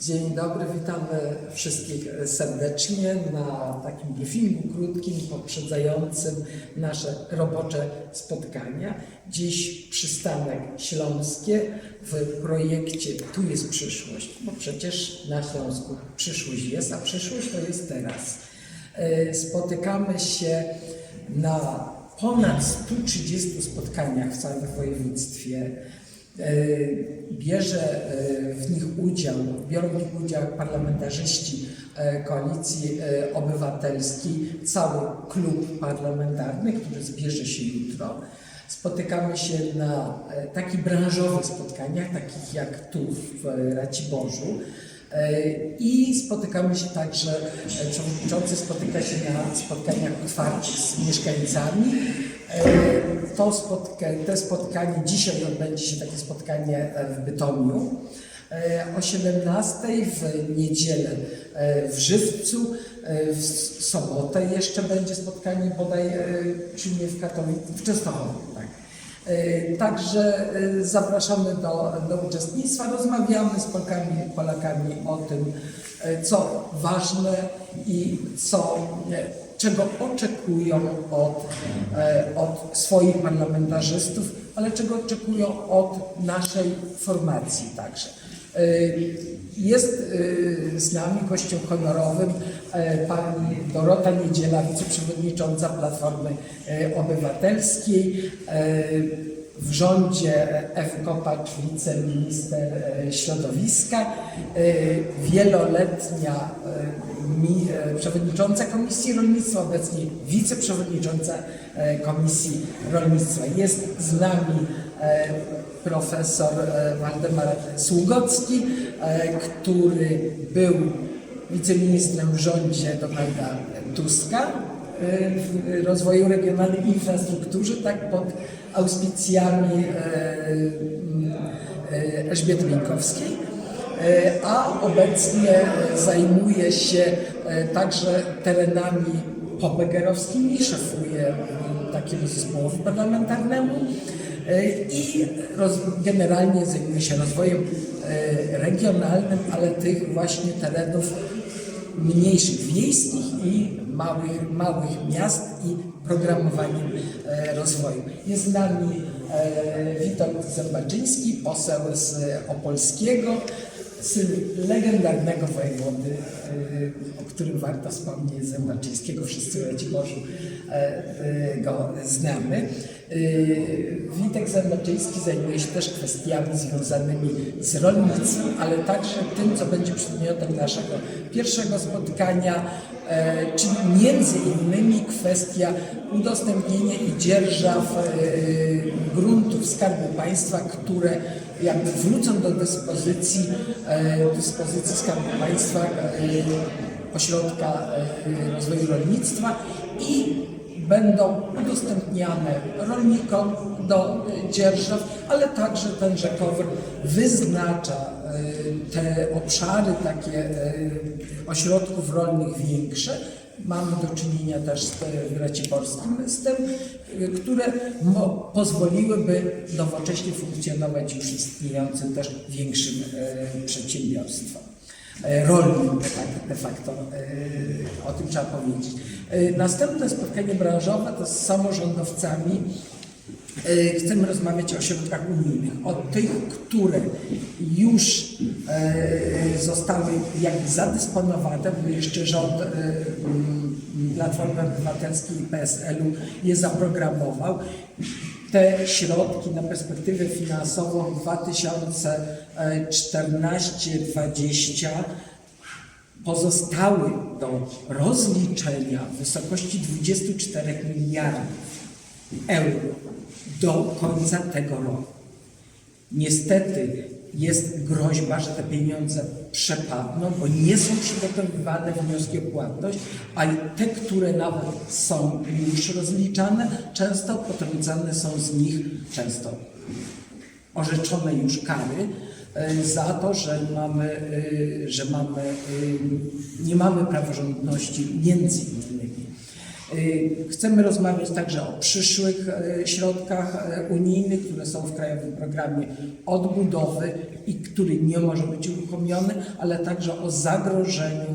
Dzień dobry, witamy wszystkich serdecznie na takim briefingu krótkim, poprzedzającym nasze robocze spotkania. Dziś przystanek Śląskie w projekcie Tu jest przyszłość, bo przecież na Śląsku przyszłość jest, a przyszłość to jest teraz. E, Spotykamy się na ponad 130 spotkaniach w całym województwie. E, Bierze e, w nich udział, biorą w nich udział parlamentarzyści e, Koalicji Obywatelskiej, cały klub parlamentarny, który zbierze się jutro. Spotykamy się na takich branżowych spotkaniach, takich jak tu w Raciborzu. I spotykamy się także, przewodniczący spotyka się na spotkaniach otwartych z mieszkańcami. E, To te spotkanie, dzisiaj odbędzie się takie spotkanie e, w Bytomiu. E, O 17 w niedzielę w Żywcu, w sobotę jeszcze będzie spotkanie bodaj, czy nie w Katowicy, w Częstochowie, tak. Także zapraszamy do, do uczestnictwa. Rozmawiamy z Polkami Polakami o tym, co ważne i co, e, czego oczekują od, e, od swoich parlamentarzystów, ale czego oczekują od naszej formacji także. E, Jest e, z nami gościem honorowym pani Dorota Niedziela, wiceprzewodnicząca Platformy Obywatelskiej. W rządzie Ewy Kopacz, wiceminister e, środowiska, e, wieloletnia e, przewodnicząca Komisji Rolnictwa, obecnie wiceprzewodnicząca Komisji Rolnictwa. Jest z nami profesor Waldemar Sługocki, który był wiceministrem w rządzie Donalda Tuska w rozwoju regionalnym i infrastrukturze, tak pod auspicjami e, e, Elżbiety Minkowskiej. E, A obecnie zajmuje się także terenami pobegerowskimi, szefuje takiemu zespołowi parlamentarnemu i generalnie zajmuje się rozwojem regionalnym, ale tych właśnie terenów mniejszych, wiejskich i małych, małych miast i programowaniem e, rozwoju. Jest z nami e, Witold Zębaczyński, poseł z Opolskiego, syn legendarnego wojewody, e, o którym warto wspomnieć, Zębaczyńskiego. W e, go znamy. E, Witek Zębaczyński zajmuje się też kwestiami związanymi z rolnictwem, ale także tym, co będzie przedmiotem naszego pierwszego spotkania, e, czyli między innymi kwestia udostępnienia i dzierżaw e, gruntów Skarbu Państwa, które jakby wrócą do dyspozycji, e, dyspozycji Skarbu Państwa, e, ośrodka e, rozwoju rolnictwa i będą udostępniane rolnikom do e, dzierżaw, ale także tenże KOWR wyznacza e, te obszary takie e, ośrodków rolnych większe. Mamy do czynienia też z, w Raciborskim z tym, które pozwoliłyby nowocześnie funkcjonować przy istniejącym też większym przedsiębiorstwom rolnym, tak de facto e, o tym trzeba powiedzieć. E, Następne spotkanie branżowe to z samorządowcami. E, Chcemy rozmawiać o środkach unijnych, o tych, które już e, zostały jakby zadysponowane, bo jeszcze rząd e, Platformy Obywatelskiej i PSL-u je zaprogramował. Te środki na perspektywę finansową 2014-2020 pozostały do rozliczenia w wysokości 24 miliardów euro do końca tego roku. Niestety jest groźba, że te pieniądze przepadną, bo nie są przygotowywane wnioski o płatność, a te, które nawet są już rozliczane, często potrącane są z nich często orzeczone już kary e, za to, że mamy, e, że mamy, e, nie mamy praworządności między innymi. Y, Chcemy rozmawiać także o przyszłych e, środkach e, unijnych, które są w Krajowym Programie Odbudowy i który nie może być uruchomiony, ale także o zagrożeniu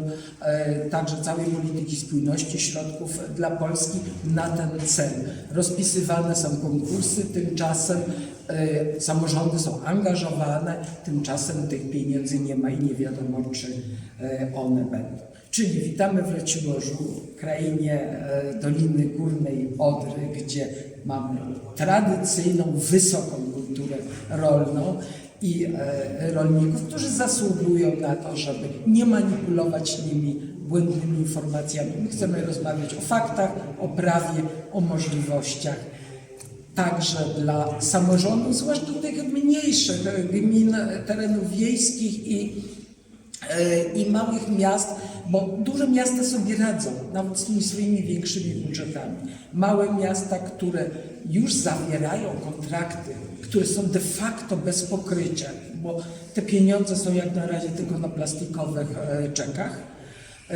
e, także całej polityki spójności środków dla Polski na ten cel. Rozpisywane są konkursy, tymczasem samorządy są angażowane, tymczasem tych pieniędzy nie ma i nie wiadomo, czy one będą. Czyli witamy w Raciborzu, krainie e, Doliny Górnej Odry, gdzie mamy tradycyjną, wysoką kulturę rolną i e, rolników, którzy zasługują na to, żeby nie manipulować nimi błędnymi informacjami. My chcemy rozmawiać o faktach, o prawie, o możliwościach także dla samorządów, zwłaszcza tych mniejszych e, gmin, terenów wiejskich i, i małych miast, bo duże miasta sobie radzą, nawet z tymi swoimi większymi budżetami. Małe miasta, które już zawierają kontrakty, które są de facto bez pokrycia, bo te pieniądze są jak na razie tylko na plastikowych e, czekach, e,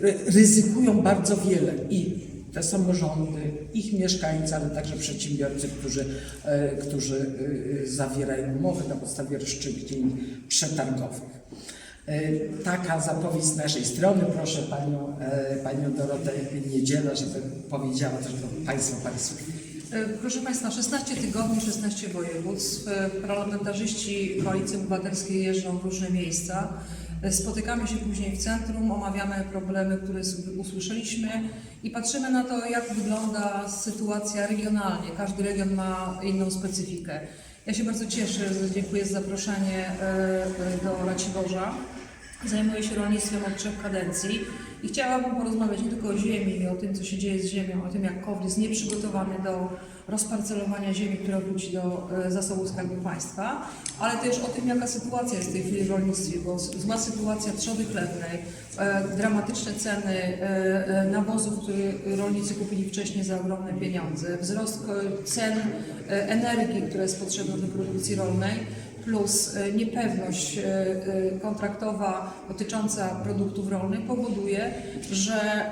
ry- ryzykują bardzo wiele i te samorządy, ich mieszkańcy, ale także przedsiębiorcy, którzy, e, którzy e, zawierają umowy na podstawie rozstrzygnięć przetargowych. E, Taka zapowiedź z naszej strony. Proszę Panią, e, Panią Dorotę Niedzielę, żeby powiedziała też do Państwa słów. E, Proszę Państwa, 16 tygodni, 16 województw. Parlamentarzyści Koalicji Obywatelskiej jeżdżą w różne miejsca. Spotykamy się później w centrum, omawiamy problemy, które usłyszeliśmy i patrzymy na to, jak wygląda sytuacja regionalnie. Każdy region ma inną specyfikę. Ja się bardzo cieszę, dziękuję za zaproszenie do Raciborza. Zajmuję się rolnictwem od trzech kadencji. I chciałabym porozmawiać nie tylko o ziemi o tym, co się dzieje z ziemią, o tym, jak KOWR jest nieprzygotowany do rozparcelowania ziemi, która wróci do e, zasobu Skarbu Państwa, ale też o tym, jaka sytuacja jest w tej chwili w rolnictwie, bo zła sytuacja trzody chlewnej, e, dramatyczne ceny e, nawozów, które rolnicy kupili wcześniej za ogromne pieniądze, wzrost cen energii, która jest potrzebna do produkcji rolnej, plus e, niepewność e, e, kontraktowa dotycząca produktów rolnych powoduje, że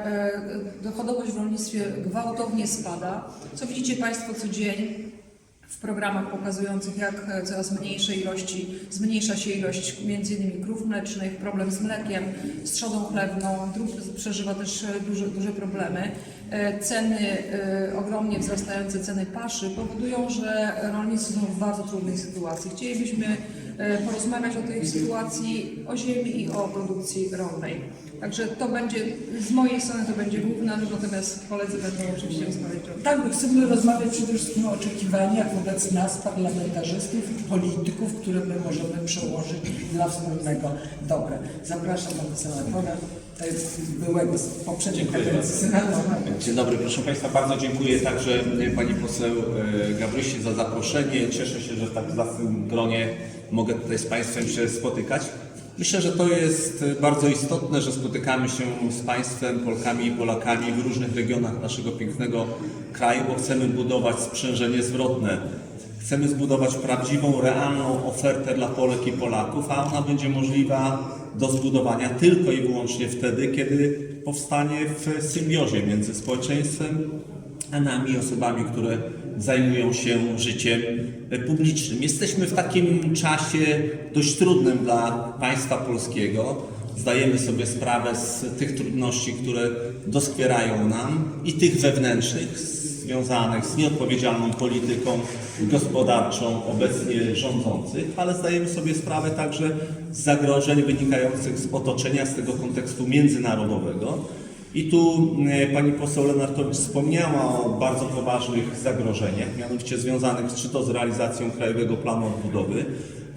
dochodowość w rolnictwie gwałtownie spada, co widzicie Państwo co dzień w programach pokazujących, jak coraz mniejsze ilości, zmniejsza się ilość m.in. krów mlecznych, problem z mlekiem, z trzodą chlewną, drób przeżywa też e, duże, duże problemy. E, Ceny, e, ogromnie wzrastające ceny paszy powodują, że rolnicy są w bardzo trudnej sytuacji. Chcielibyśmy porozmawiać o tej sytuacji, o ziemi i o produkcji rolnej. Także to będzie, z mojej strony to będzie główne, natomiast koledzy będą oczywiście rozmawiać o Tak, my chcemy rozmawiać przede wszystkim o oczekiwaniach wobec nas, parlamentarzystów, polityków, które my możemy przełożyć dla wspólnego dobra. Zapraszam pana senatora, byłego z poprzedniej kadencji senatora. Dzień dobry, proszę Państwa, bardzo dziękuję także e, Pani poseł e, Gabrysi za zaproszenie. Cieszę się, że w tak zacnym gronie mogę tutaj z Państwem się spotykać. Myślę, że to jest e, bardzo istotne, że spotykamy się z Państwem, Polkami i Polakami w różnych regionach naszego pięknego kraju, bo chcemy budować sprzężenie zwrotne. Chcemy zbudować prawdziwą, realną ofertę dla Polek i Polaków, a ona będzie możliwa do zbudowania tylko i wyłącznie wtedy, kiedy powstanie w symbiozie między społeczeństwem a nami, osobami, które zajmują się życiem publicznym. Jesteśmy w takim czasie dość trudnym dla państwa polskiego. Zdajemy sobie sprawę z tych trudności, które doskwierają nam i tych wewnętrznych, związanych z nieodpowiedzialną polityką gospodarczą obecnie rządzących, ale zdajemy sobie sprawę także z zagrożeń wynikających z otoczenia, z tego kontekstu międzynarodowego. I tu e, pani poseł Lenartowicz wspomniała o bardzo poważnych zagrożeniach, mianowicie związanych czy to z realizacją Krajowego Planu Odbudowy,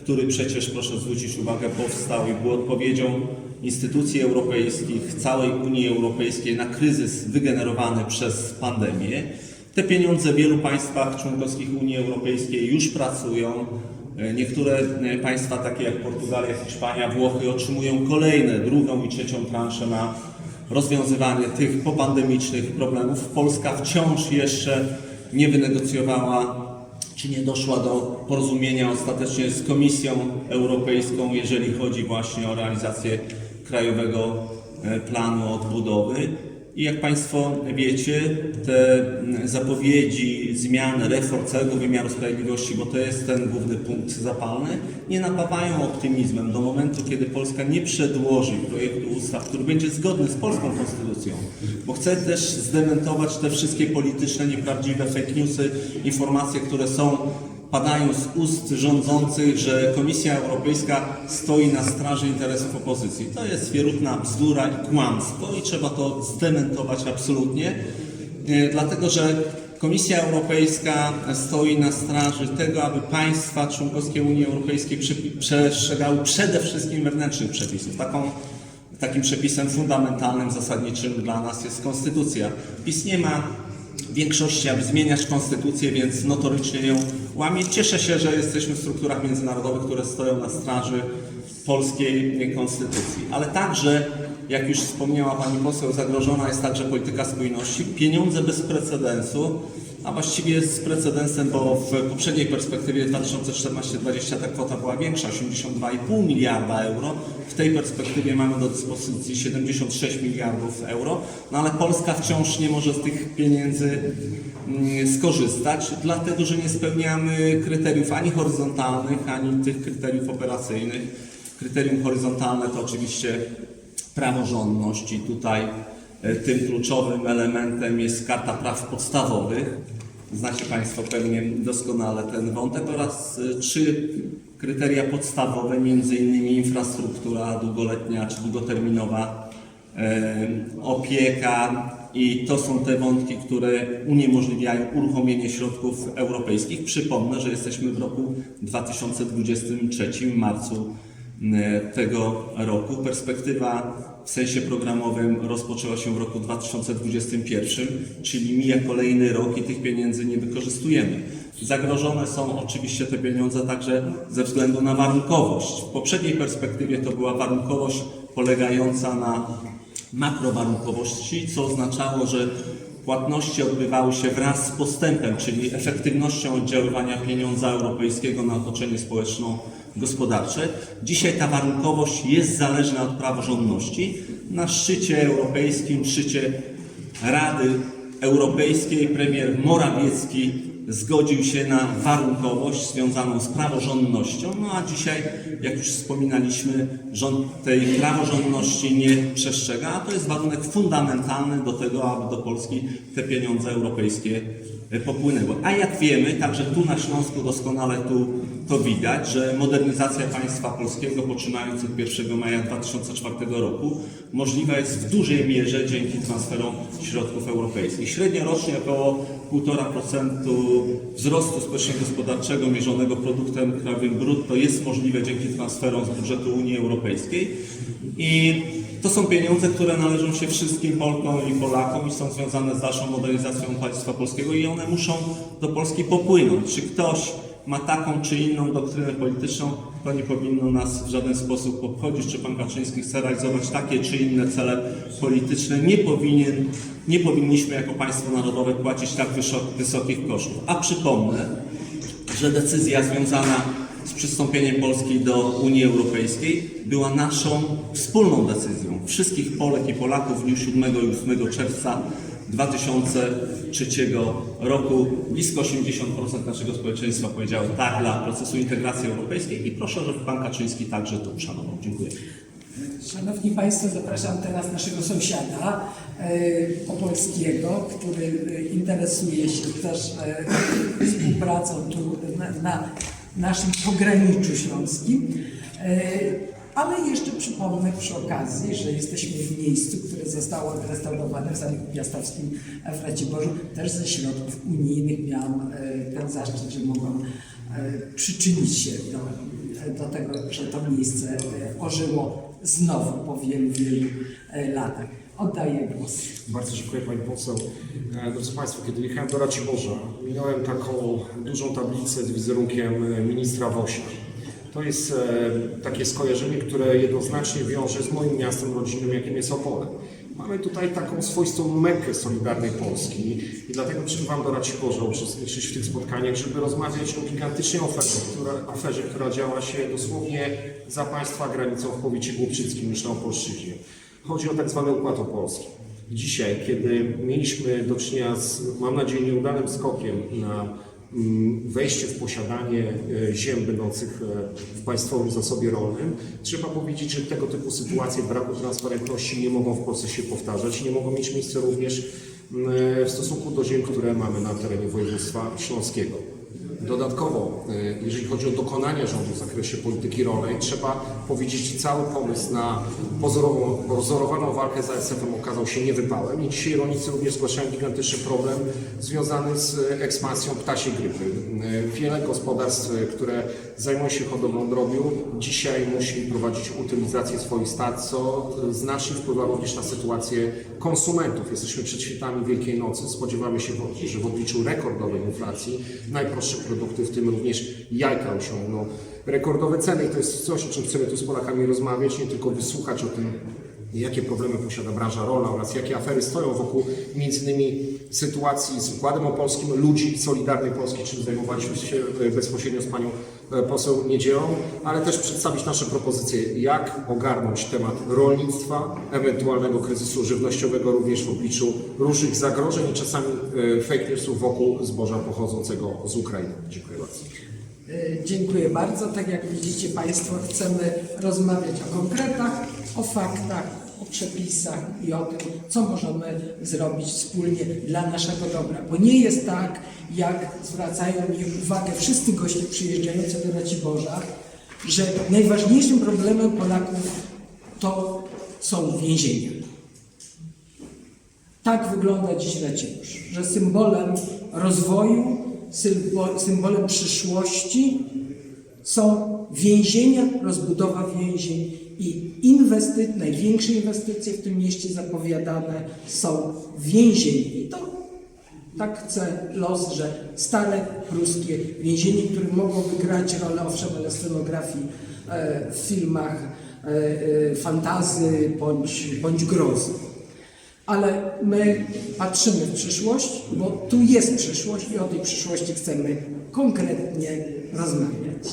który przecież, proszę zwrócić uwagę, powstał i był odpowiedzią instytucji europejskich, całej Unii Europejskiej na kryzys wygenerowany przez pandemię. Te pieniądze w wielu państwach członkowskich Unii Europejskiej już pracują. E, Niektóre e, państwa, takie jak Portugalia, Hiszpania, Włochy, otrzymują kolejne, drugą i trzecią transzę na rozwiązywanie tych popandemicznych problemów. Polska wciąż jeszcze nie wynegocjowała czy nie doszła do porozumienia ostatecznie z Komisją Europejską, jeżeli chodzi właśnie o realizację Krajowego e, Planu Odbudowy. I jak Państwo wiecie, te zapowiedzi zmian, reform całego wymiaru sprawiedliwości, bo to jest ten główny punkt zapalny, nie napawają optymizmem do momentu, kiedy Polska nie przedłoży projektu ustaw, który będzie zgodny z polską konstytucją. Bo chcę też zdementować te wszystkie polityczne, nieprawdziwe fake newsy, informacje, które są padają z ust rządzących, że Komisja Europejska stoi na straży interesów opozycji. To jest wierutna bzdura i kłamstwo i trzeba to zdementować absolutnie, e, dlatego że Komisja Europejska stoi na straży tego, aby państwa członkowskie Unii Europejskiej przestrzegały przede wszystkim wewnętrznych przepisów. Taką Takim przepisem fundamentalnym, zasadniczym dla nas jest konstytucja. PiS nie ma większości, aby zmieniać konstytucję, więc notorycznie ją łamie. Cieszę się, że jesteśmy w strukturach międzynarodowych, które stoją na straży polskiej konstytucji. Ale także, jak już wspomniała Pani poseł, zagrożona jest także polityka spójności. Pieniądze bez precedensu, a właściwie z precedensem, bo w poprzedniej perspektywie 2014-2020 ta kwota była większa, 82,5 miliarda euro. W tej perspektywie mamy do dyspozycji 76 miliardów euro, no ale Polska wciąż nie może z tych pieniędzy mm, skorzystać, dlatego że nie spełniamy kryteriów ani horyzontalnych, ani tych kryteriów operacyjnych. Kryterium horyzontalne to oczywiście praworządność i tutaj tym kluczowym elementem jest Karta Praw Podstawowych. Znacie Państwo pewnie doskonale ten wątek oraz e, trzy kryteria podstawowe, między innymi infrastruktura długoletnia czy długoterminowa, e, opieka i to są te wątki, które uniemożliwiają uruchomienie środków europejskich. Przypomnę, że jesteśmy w roku 2023, w marcu e, tego roku. Perspektywa w sensie programowym rozpoczęła się w roku 2021, czyli mija kolejny rok i tych pieniędzy nie wykorzystujemy. Zagrożone są oczywiście te pieniądze także ze względu na warunkowość. W poprzedniej perspektywie to była warunkowość polegająca na makrowarunkowości, co oznaczało, że płatności odbywały się wraz z postępem, czyli efektywnością oddziaływania pieniądza europejskiego na otoczenie społeczno-gospodarcze. Dzisiaj ta warunkowość jest zależna od praworządności. Na szczycie europejskim, szczycie Rady Europejskiej premier Morawiecki zgodził się na warunkowość związaną z praworządnością, no a dzisiaj, jak już wspominaliśmy, rząd tej praworządności nie przestrzega, a to jest warunek fundamentalny do tego, aby do Polski te pieniądze europejskie popłynęły. A jak wiemy, także tu na Śląsku doskonale tu to widać, że modernizacja państwa polskiego poczynając od 1 maja 2004 roku możliwa jest w dużej mierze dzięki transferom środków europejskich. Średnio rocznie około 1,5% wzrostu społecznie-gospodarczego mierzonego produktem krajowym brutto jest możliwe dzięki transferom z budżetu Unii Europejskiej. I to są pieniądze, które należą się wszystkim Polkom i Polakom i są związane z dalszą modernizacją państwa polskiego i one muszą do Polski popłynąć. Czy ktoś ma taką czy inną doktrynę polityczną, to nie powinno nas w żaden sposób obchodzić, czy pan Kaczyński chce realizować takie czy inne cele polityczne. Nie powinien, nie powinniśmy jako państwo narodowe płacić tak wysok- wysokich kosztów. A przypomnę, że decyzja związana z przystąpieniem Polski do Unii Europejskiej była naszą wspólną decyzją wszystkich Polek i Polaków w dniu 7 i 8 czerwca 2003 roku. Blisko 80% naszego społeczeństwa powiedziało tak dla procesu integracji europejskiej i proszę, żeby Pan Kaczyński także to uszanował. Dziękuję. Szanowni Państwo, zapraszam teraz naszego sąsiada e, opolskiego, który e, interesuje się też e, współpracą tu na, na naszym pograniczu śląskim. Ale jeszcze przypomnę przy okazji, że jesteśmy w miejscu, które zostało odrestaurowane w Zamku Piastowskim w Raciborzu, też ze środków unijnych. Miałam e, ten zaszczyt, że mogłam e, przyczynić się do, do tego, że to miejsce e, ożyło znowu po wielu, wielu latach. Oddaję głos. Bardzo dziękuję Pani Poseł. Drodzy Państwo, kiedy jechałem do Raciborza, minąłem taką dużą tablicę z wizerunkiem ministra Wosia. To jest e, takie skojarzenie, które jednoznacznie wiąże z moim miastem rodzinnym, jakim jest Opole. Mamy tutaj taką swoistą mekę Solidarnej Polski i dlatego przybywam do Raciborza uczestniczyć w tych spotkaniach, żeby rozmawiać o gigantycznej oferze, która, aferze, która działa się dosłownie za Państwa granicą w powiecie głubczyckim niż na Opolszczyźnie. Chodzi o tak zwany Układ Opolski. Dzisiaj, kiedy mieliśmy do czynienia z, mam nadzieję, nieudanym skokiem na wejście w posiadanie e, ziem będących e, w państwowym zasobie rolnym, trzeba powiedzieć, że tego typu sytuacje braku transparentności nie mogą w Polsce się powtarzać nie mogą mieć miejsca również mm, w stosunku do ziem, które mamy na terenie województwa śląskiego. Dodatkowo, e, jeżeli chodzi o dokonania rządu w zakresie polityki rolnej, trzeba powiedzieć, że cały pomysł na pozorową, pozorowaną walkę z ASF-em okazał się niewypałem i dzisiaj rolnicy również zgłaszają gigantyczny problem związany z ekspansją ptasiej grypy. E, Wiele gospodarstw, e, które zajmują się hodowlą drobiu, dzisiaj musi prowadzić utylizację swoich stad, co e, znacznie wpływa również na sytuację konsumentów. Jesteśmy przed świętami Wielkiej Nocy. Spodziewamy się, że w obliczu rekordowej inflacji najprostsze produkty, w tym również jajka osiągną rekordowe ceny. I to jest coś, o czym chcemy tu z Polakami rozmawiać, nie tylko wysłuchać o tym, jakie problemy posiada branża rolna oraz jakie afery stoją wokół między innymi sytuacji z Układem Opolskim, ludzi Solidarnej Polski, czym zajmowaliśmy się e, bezpośrednio z panią poseł Niedzielą, ale też przedstawić nasze propozycje, jak ogarnąć temat rolnictwa, ewentualnego kryzysu żywnościowego również w obliczu różnych zagrożeń i czasami e, fake newsów wokół zboża pochodzącego z Ukrainy. Dziękuję bardzo. E, Dziękuję bardzo. Tak jak widzicie Państwo, chcemy rozmawiać o konkretach, o faktach, o przepisach i o tym, co możemy zrobić wspólnie dla naszego dobra. Bo nie jest tak, jak zwracają mi uwagę wszyscy goście przyjeżdżający do Raciborza, że najważniejszym problemem Polaków to są więzienia. Tak wygląda dziś Racibórz, że symbolem rozwoju, symbolem przyszłości są więzienia, rozbudowa więzień i inwesty- największe inwestycje w tym mieście zapowiadane są więzień. I to tak chce los, że stare pruskie więzienie, które mogło wygrać rolę owszem na scenografii e, w filmach e, e, fantazy bądź, bądź grozy. Ale my patrzymy w przyszłość, bo tu jest przyszłość i o tej przyszłości chcemy konkretnie rozmawiać.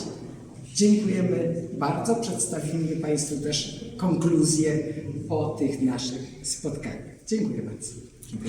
Dziękujemy bardzo. Przedstawimy Państwu też konkluzje po tych naszych spotkaniach. Dziękuję bardzo.